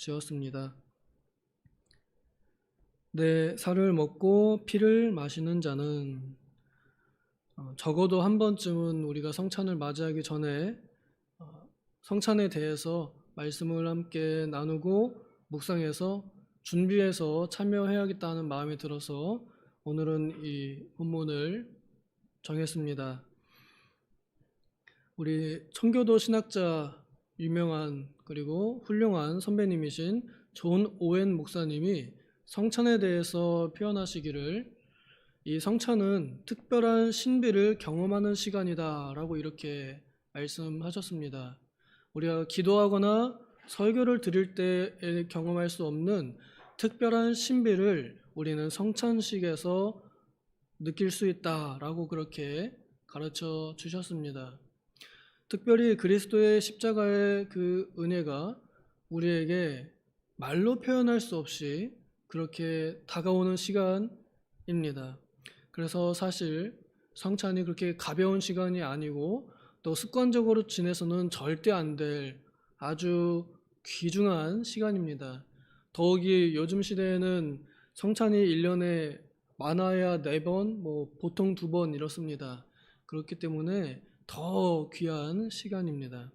지었습니다. 내 살을 먹고 피를 마시는 자는 어, 적어도 한 번쯤은 우리가 성찬을 맞이하기 전에 어, 성찬에 대해서 말씀을 함께 나누고 묵상해서 준비해서 참여해야겠다는 마음이 들어서 오늘은 이 본문을 정했습니다. 우리 청교도 신학자 유명한 그리고 훌륭한 선배님이신 존 오웬 목사님이 성찬에 대해서 표현하시기를 이 성찬은 특별한 신비를 경험하는 시간이다 라고 이렇게 말씀하셨습니다. 우리가 기도하거나 설교를 드릴 때에 경험할 수 없는 특별한 신비를 우리는 성찬식에서 느낄 수 있다라고 그렇게 가르쳐 주셨습니다. 특별히 그리스도의 십자가의 그 은혜가 우리에게 말로 표현할 수 없이 그렇게 다가오는 시간입니다. 그래서 사실 성찬이 그렇게 가벼운 시간이 아니고 또 습관적으로 지내서는 절대 안 될 아주 귀중한 시간입니다. 더욱이 요즘 시대에는 성찬이 1년에 많아야 4번, 뭐 보통 2번 이렇습니다. 그렇기 때문에 더 귀한 시간입니다.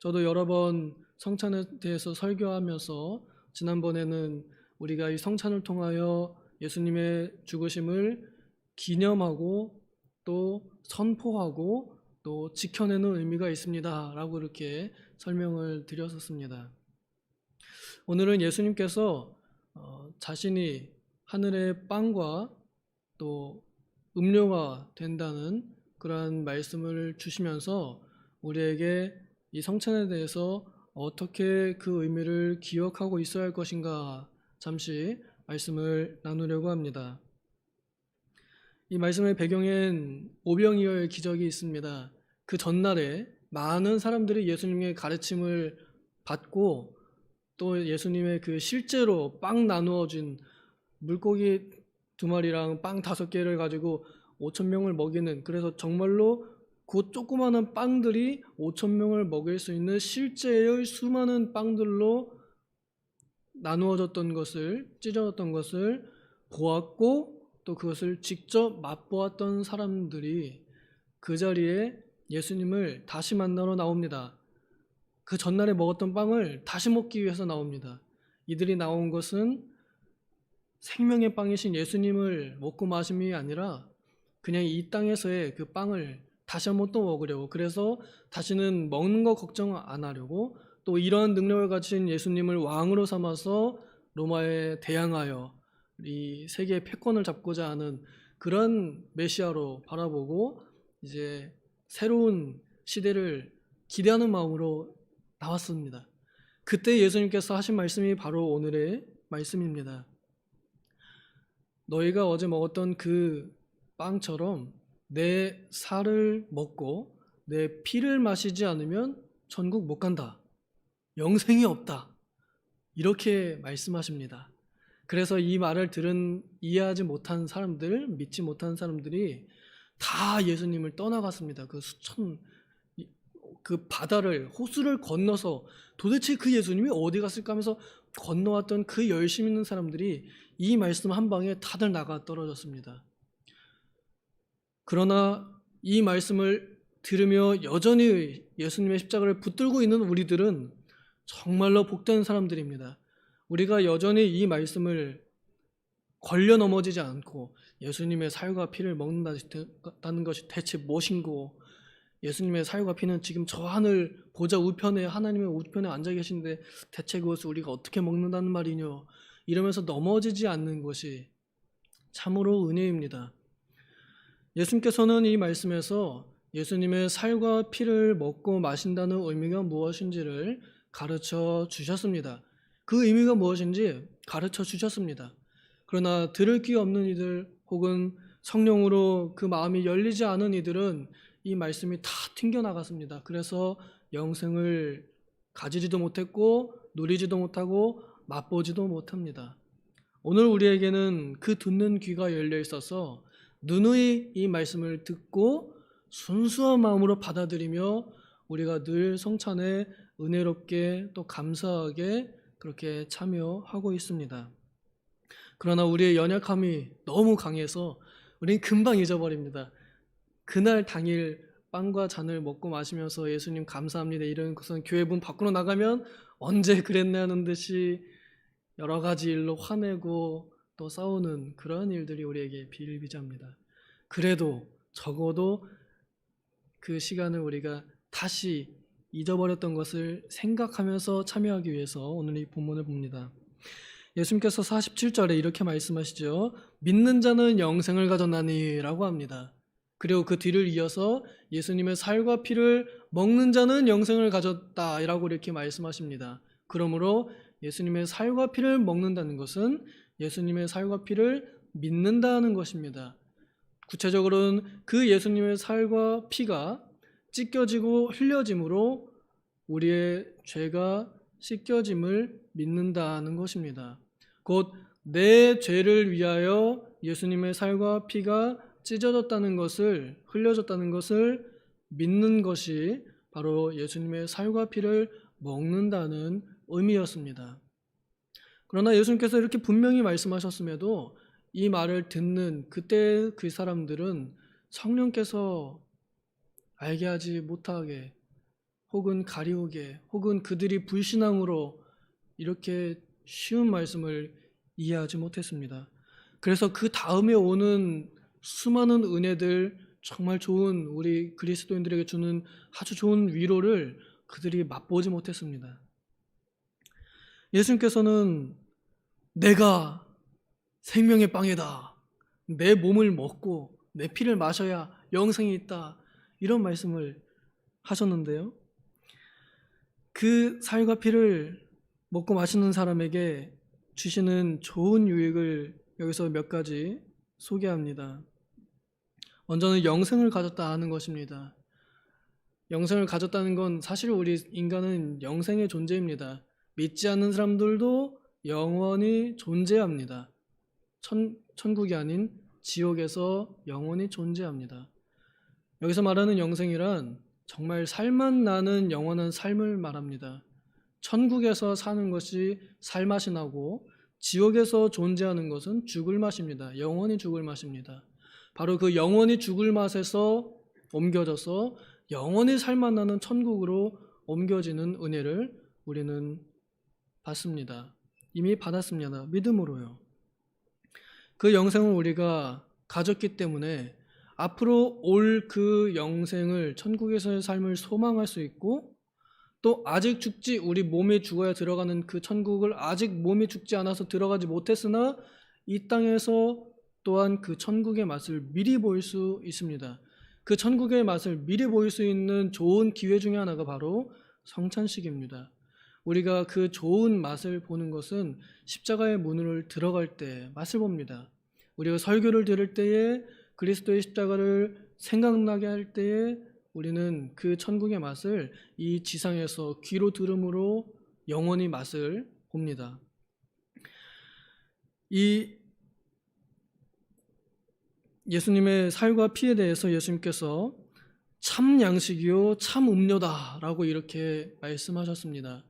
저도 여러 번 성찬에 대해서 설교하면서 지난번에는 우리가 이 성찬을 통하여 예수님의 죽으심을 기념하고 또 선포하고 또 지켜내는 의미가 있습니다. 라고 이렇게 설명을 드렸었습니다. 오늘은 예수님께서 어, 자신이 하늘의 빵과 또 음료가 된다는 그러한 말씀을 주시면서 우리에게 이 성찬에 대해서 어떻게 그 의미를 기억하고 있어야 할 것인가 잠시 말씀을 나누려고 합니다. 이 말씀의 배경엔 오병이어의 기적이 있습니다. 그 전날에 많은 사람들이 예수님의 가르침을 받고 또 예수님의 그 실제로 빵 나누어진 물고기 두 마리랑 빵 다섯 개를 가지고 5천 명을 먹이는 그래서 정말로 그 조그마한 빵들이 5천 명을 먹일 수 있는 실제의 수많은 빵들로 나누어졌던 것을 찢어졌던 것을 보았고 또 그것을 직접 맛보았던 사람들이 그 자리에 예수님을 다시 만나러 나옵니다. 그 전날에 먹었던 빵을 다시 먹기 위해서 나옵니다. 이들이 나온 것은 생명의 빵이신 예수님을 먹고 마심이 아니라 그냥 이 땅에서의 그 빵을 다시 한번 또 먹으려고 그래서 다시는 먹는 거 걱정 안 하려고 또 이러한 능력을 가진 예수님을 왕으로 삼아서 로마에 대항하여 이 세계의 패권을 잡고자 하는 그런 메시아로 바라보고 이제 새로운 시대를 기대하는 마음으로 나왔습니다. 그때 예수님께서 하신 말씀이 바로 오늘의 말씀입니다. 너희가 어제 먹었던 그 빵처럼 내 살을 먹고 내 피를 마시지 않으면 천국 못 간다. 영생이 없다. 이렇게 말씀하십니다. 그래서 이 말을 들은 이해하지 못한 사람들, 믿지 못한 사람들이 다 예수님을 떠나갔습니다. 그 수천 그 바다를 호수를 건너서 도대체 그 예수님이 어디 갔을까 하면서 건너왔던 그 열심 있는 사람들이 이 말씀 한 방에 다들 나가 떨어졌습니다. 그러나 이 말씀을 들으며 여전히 예수님의 십자가를 붙들고 있는 우리들은 정말로 복된 사람들입니다. 우리가 여전히 이 말씀을 걸려 넘어지지 않고 예수님의 살과 피를 먹는다는 것이 대체 무엇인고 예수님의 살과 피는 지금 저 하늘 보좌 우편에 하나님의 우편에 앉아 계신데 대체 그것을 우리가 어떻게 먹는다는 말이뇨 이러면서 넘어지지 않는 것이 참으로 은혜입니다. 예수님께서는 이 말씀에서 예수님의 살과 피를 먹고 마신다는 의미가 무엇인지를 가르쳐 주셨습니다. 그 의미가 무엇인지 가르쳐 주셨습니다. 그러나 들을 귀 없는 이들 혹은 성령으로 그 마음이 열리지 않은 이들은 이 말씀이 다 튕겨나갔습니다. 그래서 영생을 가지지도 못했고 누리지도 못하고 맛보지도 못합니다. 오늘 우리에게는 그 듣는 귀가 열려 있어서 누누이 이 말씀을 듣고 순수한 마음으로 받아들이며 우리가 늘 성찬에 은혜롭게 또 감사하게 그렇게 참여하고 있습니다. 그러나 우리의 연약함이 너무 강해서 우리는 금방 잊어버립니다. 그날 당일 빵과 잔을 먹고 마시면서 예수님 감사합니다 이런 것은 교회 문 밖으로 나가면 언제 그랬네 하는 듯이 여러 가지 일로 화내고 또 싸우는 그러한 일들이 우리에게 비일비재합니다. 그래도 적어도 그 시간을 우리가 다시 잊어버렸던 것을 생각하면서 참여하기 위해서 오늘 이 본문을 봅니다. 예수님께서 47절에 이렇게 말씀하시죠. 믿는 자는 영생을 가졌나니라고 합니다. 그리고 그 뒤를 이어서 예수님의 살과 피를 먹는 자는 영생을 가졌다라고 이렇게 말씀하십니다. 그러므로 예수님의 살과 피를 먹는다는 것은 예수님의 살과 피를 믿는다는 것입니다. 구체적으로는 그 예수님의 살과 피가 찢겨지고 흘려짐으로 우리의 죄가 씻겨짐을 믿는다는 것입니다. 곧 내 죄를 위하여 예수님의 살과 피가 찢어졌다는 것을 흘려졌다는 것을 믿는 것이 바로 예수님의 살과 피를 먹는다는 의미였습니다. 그러나 예수님께서 이렇게 분명히 말씀하셨음에도 이 말을 듣는 그때 그 사람들은 성령께서 알게 하지 못하게 혹은 가리우게 혹은 그들이 불신앙으로 이렇게 쉬운 말씀을 이해하지 못했습니다. 그래서 그 다음에 오는 수많은 은혜들 정말 좋은 우리 그리스도인들에게 주는 아주 좋은 위로를 그들이 맛보지 못했습니다. 예수님께서는 내가 생명의 빵이다. 내 몸을 먹고 내 피를 마셔야 영생이 있다. 이런 말씀을 하셨는데요. 그 살과 피를 먹고 마시는 사람에게 주시는 좋은 유익을 여기서 몇 가지 소개합니다. 먼저는 영생을 가졌다 하는 것입니다. 영생을 가졌다는 건 사실 우리 인간은 영생의 존재입니다. 믿지 않는 사람들도 영원히 존재합니다. 천, 천국이 아닌 지옥에서 영원히 존재합니다. 여기서 말하는 영생이란 정말 살만 나는 영원한 삶을 말합니다. 천국에서 사는 것이 살맛이 나고 지옥에서 존재하는 것은 죽을 맛입니다. 영원히 죽을 맛입니다. 바로 그 영원히 죽을 맛에서 옮겨져서 영원히 살맛 나는 천국으로 옮겨지는 은혜를 우리는 받습니다. 이미 받았습니다. 믿음으로요. 그 영생을 우리가 가졌기 때문에 앞으로 올 그 영생을 천국에서의 삶을 소망할 수 있고 또 아직 죽지 우리 몸이 죽어야 들어가는 그 천국을 아직 몸이 죽지 않아서 들어가지 못했으나 이 땅에서 또한 그 천국의 맛을 미리 보일 수 있습니다. 그 천국의 맛을 미리 보일 수 있는 좋은 기회 중에 하나가 바로 성찬식입니다. 우리가 그 좋은 맛을 보는 것은 십자가의 문을 들어갈 때 맛을 봅니다. 우리가 설교를 들을 때에 그리스도의 십자가를 생각나게 할 때에 우리는 그 천국의 맛을 이 지상에서 귀로 들음으로 영원히 맛을 봅니다. 이 예수님의 살과 피에 대해서 예수님께서 참 양식이요 참 음료다라고 이렇게 말씀하셨습니다.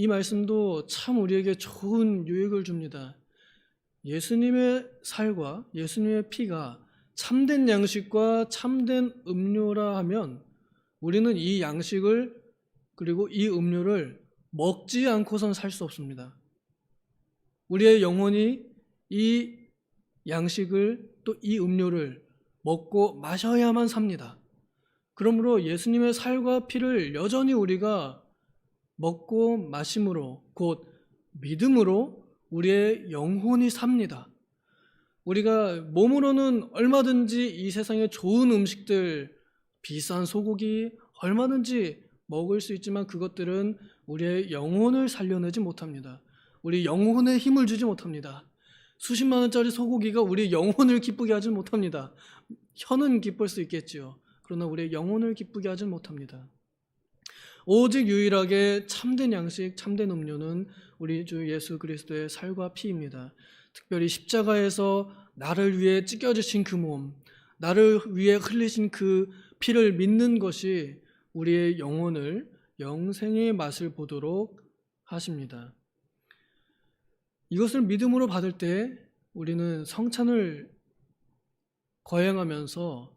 이 말씀도 참 우리에게 좋은 유익을 줍니다. 예수님의 살과 예수님의 피가 참된 양식과 참된 음료라 하면 우리는 이 양식을 그리고 이 음료를 먹지 않고선 살 수 없습니다. 우리의 영혼이 이 양식을 또 이 음료를 먹고 마셔야만 삽니다. 그러므로 예수님의 살과 피를 여전히 우리가 먹고 마심으로 곧 믿음으로 우리의 영혼이 삽니다. 우리가 몸으로는 얼마든지 이 세상에 좋은 음식들, 비싼 소고기 얼마든지 먹을 수 있지만 그것들은 우리의 영혼을 살려내지 못합니다. 우리 영혼에 힘을 주지 못합니다. 수십만 원짜리 소고기가 우리 영혼을 기쁘게 하지 못합니다. 혀는 기쁠 수 있겠지요. 그러나 우리의 영혼을 기쁘게 하지 못합니다. 오직 유일하게 참된 양식, 참된 음료는 우리 주 예수 그리스도의 살과 피입니다. 특별히 십자가에서 나를 위해 찢겨지신 그 몸, 나를 위해 흘리신 그 피를 믿는 것이 우리의 영혼을 영생의 맛을 보도록 하십니다. 이것을 믿음으로 받을 때 우리는 성찬을 거행하면서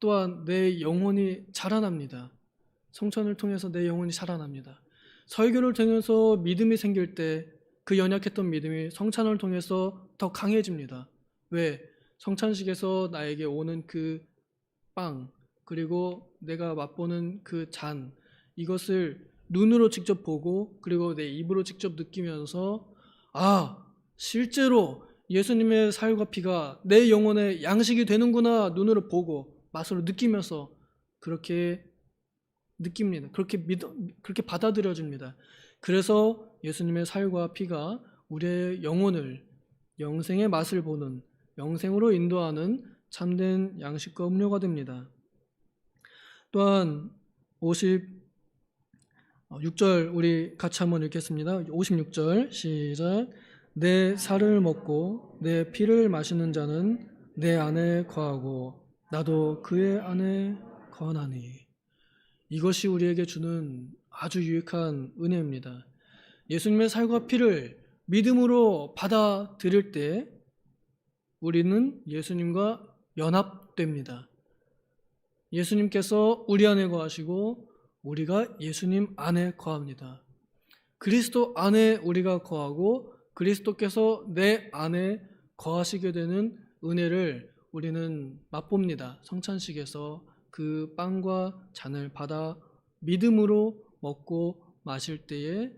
또한 내 영혼이 자라납니다. 성찬을 통해서 내 영혼이 자라납니다. 설교를 통해서 믿음이 생길 때 그 연약했던 믿음이 성찬을 통해서 더 강해집니다. 왜? 성찬식에서 나에게 오는 그 빵, 그리고 내가 맛보는 그 잔, 이것을 눈으로 직접 보고, 그리고 내 입으로 직접 느끼면서, 아, 실제로 예수님의 살과 피가 내 영혼의 양식이 되는구나, 눈으로 보고, 맛으로 느끼면서 그렇게 느낍니다. 그렇게 믿, 그렇게 받아들여집니다. 그래서 예수님의 살과 피가 우리의 영혼을 영생의 맛을 보는 영생으로 인도하는 참된 양식과 음료가 됩니다. 또한 56절 우리 같이 한번 읽겠습니다. 56절 시작 내 살을 먹고 내 피를 마시는 자는 내 안에 거하고 나도 그의 안에 거하나니 이것이 우리에게 주는 아주 유익한 은혜입니다. 예수님의 살과 피를 믿음으로 받아들일 때 우리는 예수님과 연합됩니다. 예수님께서 우리 안에 거하시고 우리가 예수님 안에 거합니다. 그리스도 안에 우리가 거하고 그리스도께서 내 안에 거하시게 되는 은혜를 우리는 맛봅니다. 성찬식에서 그 빵과 잔을 받아 믿음으로 먹고 마실 때에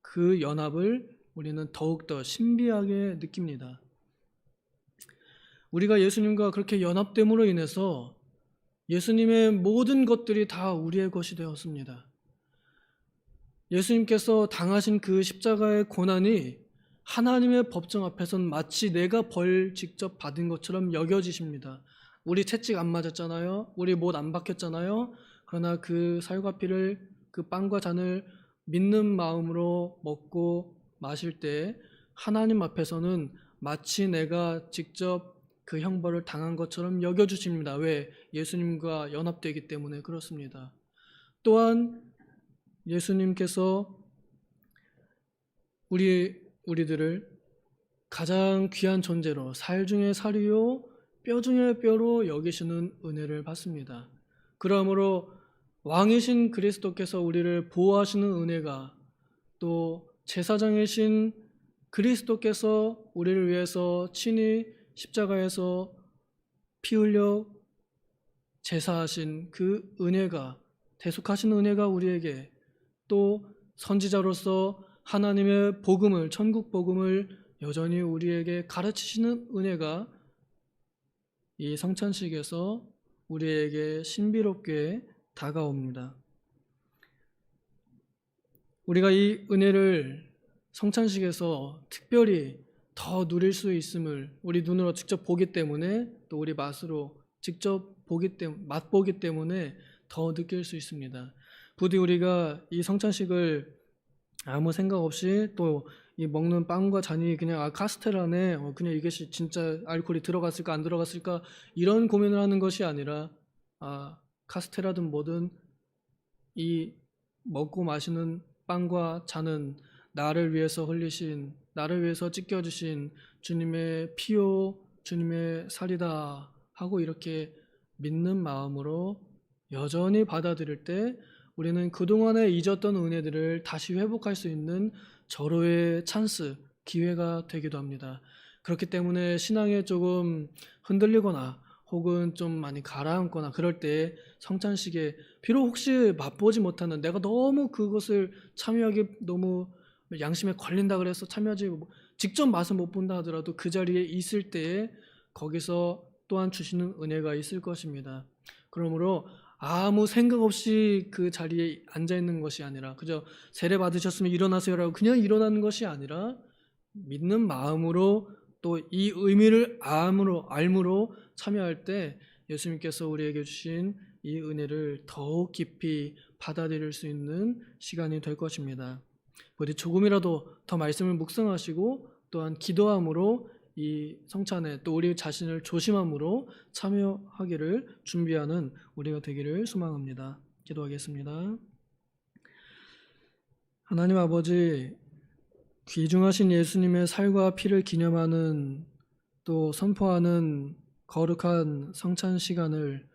그 연합을 우리는 더욱더 신비하게 느낍니다. 우리가 예수님과 그렇게 연합됨으로 인해서 예수님의 모든 것들이 다 우리의 것이 되었습니다. 예수님께서 당하신 그 십자가의 고난이 하나님의 법정 앞에선 마치 내가 벌 직접 받은 것처럼 여겨지십니다. 우리 채찍 안 맞았잖아요. 우리 못 안 박혔잖아요. 그러나 그 살과 피를 그 빵과 잔을 믿는 마음으로 먹고 마실 때 하나님 앞에서는 마치 내가 직접 그 형벌을 당한 것처럼 여겨주십니다. 왜? 예수님과 연합되기 때문에 그렇습니다. 또한 예수님께서 우리 우리들을 가장 귀한 존재로 살 중에 살이요 뼈 중에 뼈로 여기시는 은혜를 받습니다. 그러므로 왕이신 그리스도께서 우리를 보호하시는 은혜가 또 제사장이신 그리스도께서 우리를 위해서 친히 십자가에서 피 흘려 제사하신 그 은혜가 대속하신 은혜가 우리에게 또 선지자로서 하나님의 복음을 천국 복음을 여전히 우리에게 가르치시는 은혜가 이 성찬식에서 우리에게 신비롭게 다가옵니다. 우리가 이 은혜를 성찬식에서 특별히 더 누릴 수 있음을 우리 눈으로 직접 보기 때문에 또 우리 맛으로 직접 보기 때문에 맛보기 때문에 더 느낄 수 있습니다. 부디 우리가 이 성찬식을 아무 생각 없이 또 이 먹는 빵과 잔이 그냥 아 카스테라네. 어, 그냥 이것이 진짜 알코올이 들어갔을까 안 들어갔을까 이런 고민을 하는 것이 아니라 아 카스테라든 뭐든 이 먹고 마시는 빵과 잔은 나를 위해서 흘리신 나를 위해서 찢겨 주신 주님의 피요 주님의 살이다 하고 이렇게 믿는 마음으로 여전히 받아들일 때 우리는 그동안에 잊었던 은혜들을 다시 회복할 수 있는 절호의 찬스, 기회가 되기도 합니다. 그렇기 때문에 신앙에 조금 흔들리거나 혹은 좀 많이 가라앉거나 그럴 때 성찬식에 비록 혹시 맛보지 못하는 내가 너무 그것을 참여하기 너무 양심에 걸린다 그래서 참여하지 뭐 직접 맛을 못 본다 하더라도 그 자리에 있을 때에 거기서 또한 주시는 은혜가 있을 것입니다. 그러므로 아무 생각 없이 그 자리에 앉아 있는 것이 아니라 그저 세례 받으셨으면 일어나세요라고 그냥 일어나는 것이 아니라 믿는 마음으로 또 이 의미를 암으로 알므로 참여할 때 예수님께서 우리에게 주신 이 은혜를 더욱 깊이 받아들일 수 있는 시간이 될 것입니다. 부디 조금이라도 더 말씀을 묵상하시고 또한 기도함으로 이 성찬에 또 우리 자신을 조심함으로 참여하기를 준비하는 우리가 되기를 소망합니다. 기도하겠습니다. 하나님 아버지, 귀중하신 예수님의 살과 피를 기념하는 또 선포하는 거룩한 성찬 시간을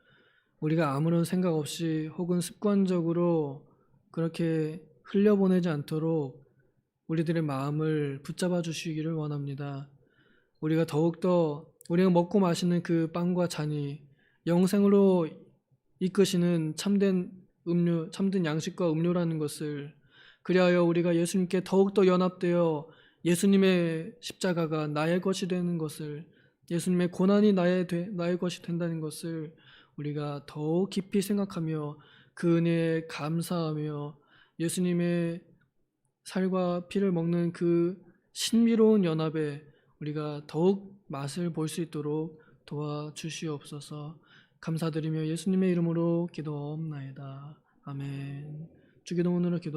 우리가 아무런 생각 없이 혹은 습관적으로 그렇게 흘려보내지 않도록 우리들의 마음을 붙잡아 주시기를 원합니다. 우리가 더욱더 우리가 먹고 마시는 그 빵과 잔이 영생으로 이끄시는 참된 음료, 참된 양식과 음료라는 것을 그리하여 우리가 예수님께 더욱더 연합되어 예수님의 십자가가 나의 것이 되는 것을 예수님의 고난이 나의, 되- 나의 것이 된다는 것을 우리가 더욱 깊이 생각하며 그 은혜에 감사하며 예수님의 살과 피를 먹는 그 신비로운 연합에 우리가 더욱 맛을 볼 수 있도록 도와주시옵소서 감사드리며 예수님의 이름으로 기도옵나이다. 아멘. 주기도문으로 기도